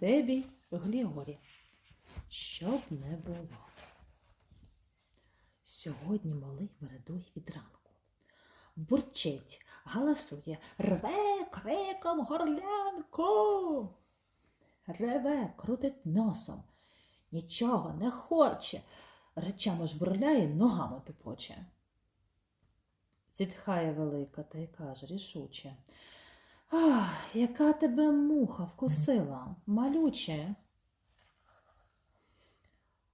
Дебі Гліорі. Щоб не було. Сьогодні малий вередує від ранку. Бурчить, галасує, рве криком горлянку. Реве, крутить носом. Нічого не хоче. Речами жбурляє, ногами тупоче. Зітхає велика та й каже рішуче. Ах, яка тебе муха вкусила, малюче.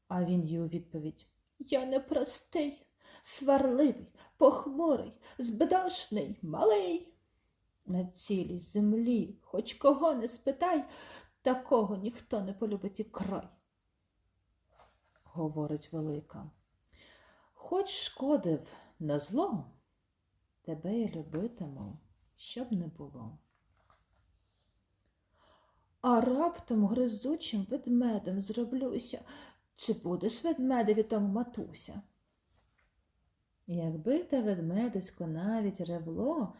А він їй у відповідь Я не простий, сварливий, похмурий, збедошний, малий. На цілій землі, хоч кого не спитай, такого ніхто не полюбить і край. Говорить велика. Хоч шкодив на зло, тебе я любитиму, щоб не було. А раптом гризучим ведмедем зроблюся, чи будеш ведмедеві тому матуся? Якби те ведмедисько навіть ревло,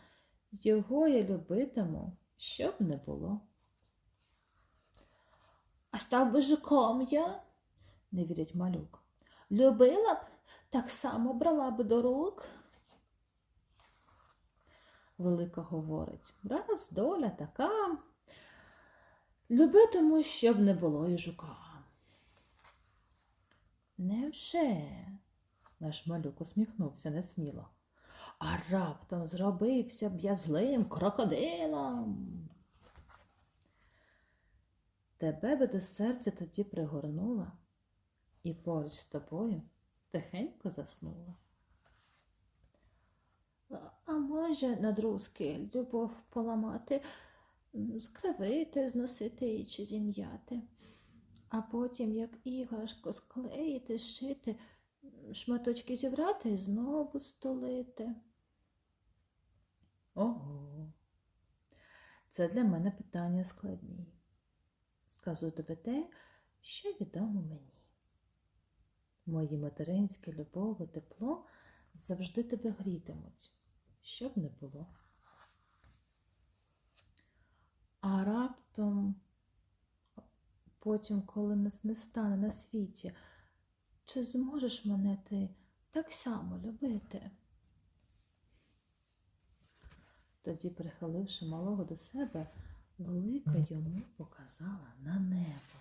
його я любитиму, щоб не було. А став би жуком я, не вірить малюк. Любила б, так само брала б до рук. Велика говорить, раз доля така. Любитиму, щоб не було і жука. Невже? Наш малюк усміхнувся несміло. А раптом зробився б я злим крокодилом. Тебе би до серця тоді пригорнула і поруч з тобою тихенько заснула. Може, надрузки любов поламати, скривити, зносити і чи зім'яти, а потім, як іграшко, склеїти, шити, шматочки зібрати і знову столити. Ого, це для мене питання складні. Скажу тобі те, що відомо мені. Мої материнські любов і тепло завжди тебе грітимуть, щоб не було. А раптом, потім, коли нас не стане на світі, чи зможеш мене ти так само любити? Тоді, прихиливши малого до себе, велика йому показала на небо,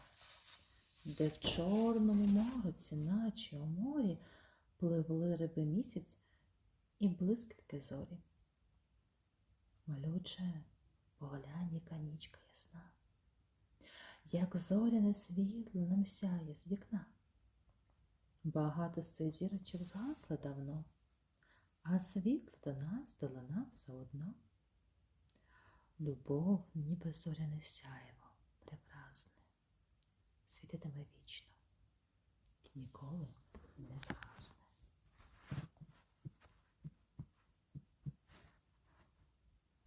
де в Чорному мороці, наче у морі, пливли риби місяць і блискітки зорі. Малюче, поглянь, яка нічка ясна, як зоряне світло нам сяє з вікна. Багато з цих зірочок згасли давно, а світло до нас долина все одно. Любов, ніби зоряне сяєво, прекрасне, світитиме вічно і ніколи не згасне.